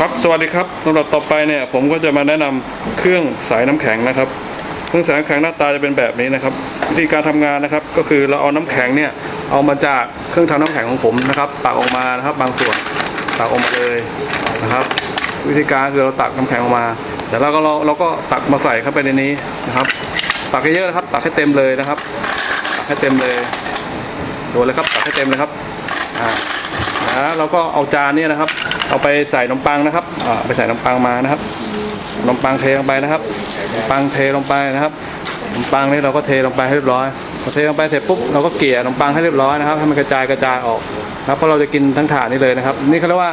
ครับสวัสดีครับสำหรับต่อไปเนี่ยผมก็จะมาแนะนำเครื่องสายน้ำแข็งนะครับ เครื่องสายน้ำแข็งหน้าตาจะเป็นแบบนี้นะครับวิธีการทำงานนะครับ ก็คือเราเอาน้ำแข็งเนี่ยเอามาจากเครื่องทำน้ำแข็งของผมนะครับตักออกมานะครับ บางส่วนตักออกมาเลยนะครับ วิธีการคือเราตักน้ำแข็งออกมาแต่แล้วก็เราเราก็ตักมาใส่เข้าไปในนี้นะครับ ตักให้เยอะนะครับ ตักให้เต็มเลยนะครับ ตักให้เต็มเลยดูเลยครับตักให้เต็มเลยครับ อ่านะเราก็เอาจานเนี่ยนะครับ เอาไปใส่ขนมปังนะครับอ่าไปใส่ขนมปังมานะครับขนมปังเทลงไปนะครับขนมปังเทลงไปนะครับขนมปังนี่เราก็เทลงไปให้เรียบร้อยพอเทลงไปเสร็จปุ๊บเราก็เกลี่ยขนมปังให้เรียบร้อยนะครับให้มันกระจายกระจายออกนะครับเพราะเราจะกินทั้งถาดนี้เลยนะครับ นี่เขาเรียกว่า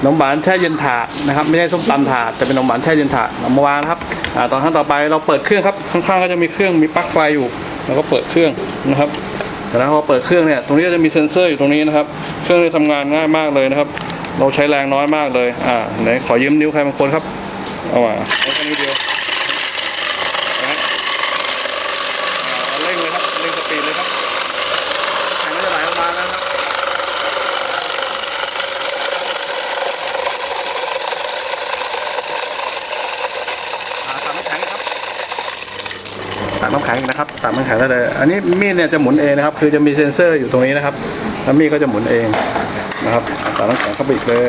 ขนมหวานแช่เย็นถาดนะครับ ไม่ใช่ส้มตำถาดแต่เป็นขนมหวานแช่เย็นถาดมาวางนะครับอ่าตอนขั้นต่อไปเราเปิดเครื่องครับข้างๆก็จะมีเครื่องมีปลั๊กไฟอยู่เราก็เปิดเครื่องนะครับ แต่แล้วพอเปิดเครื่องเนี่ยตรงนี้จะมีเซ็นเซอร์อยู่ตรงนี้นะครับ เครื่องจะทำงานง่ายมากเลยนะครับ เราใช้แรงน้อยมากเลยอ่าไหนขอยืมนิ้วใครบางคนครับเอามาแค่นิ้วเดียวนะฮะอ่าเอาเร่งเลยครับ เร่งสปีดเลยครับแข็งก็จะไหลออกมาแล้วครับ อ่าตามน้ำแข็งครับ ตักน้ำแข็งนะครับตักน้ำแข็งได้เลย อันนี้มีดเนี่ยจะหมุนเองนะครับ คือจะมีเซ็นเซอร์อยู่ตรงนี้นะครับ แล้วมีดก็จะหมุนเองนะครับตักน้ำแข็งเข้าไปอีกเลย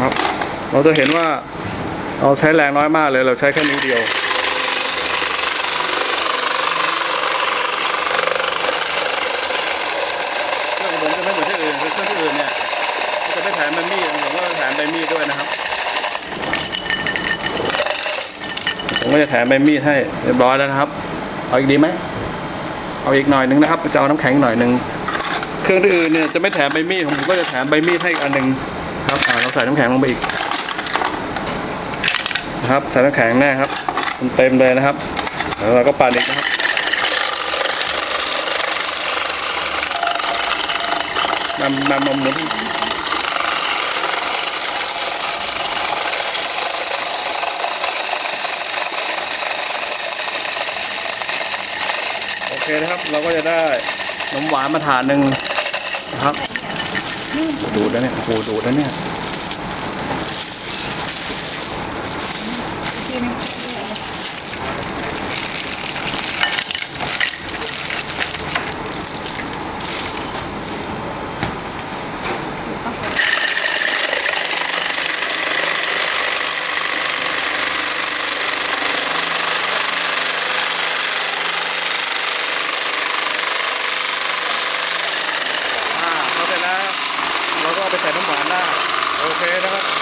ครับเราจะเห็นว่าเราใช้แรงน้อยมากเลย เราใช้แค่นิ้วเดียวเครื่องผมจะไม่เหมือนที่อื่นเครื่องที่อื่นเนี่ย จะไม่แถมใบมีดผมก็จะแถมใบมีดด้วยนะครับ ผมก็จะแถมใบมีดให้เรียบร้อยแล้วนะครับ เอาอีกดีไหม เอาอีกหน่อยหนึงนะครับจะเอาน้ำแข็งหน่อยหนึง เครื่องอื่นเนี่ยจะไม่แถมใบมีดผมก็จะแถมใบมีดให้อีกอันหนึ่งครับเราใส่น้ำแข็งลงไปอีกนะครับใส่น้ำแข็งแน่ครับเต็มเลยนะครับ แล้วเราก็ปั่นอีกนะครับนำนำมาหมุน เคนะครับ เราก็จะได้นมหวานมาถาดหนึ่งนะครับ ดูดแล้วเนี่ยโอ้โหดูดแล้วเนี่ย อ่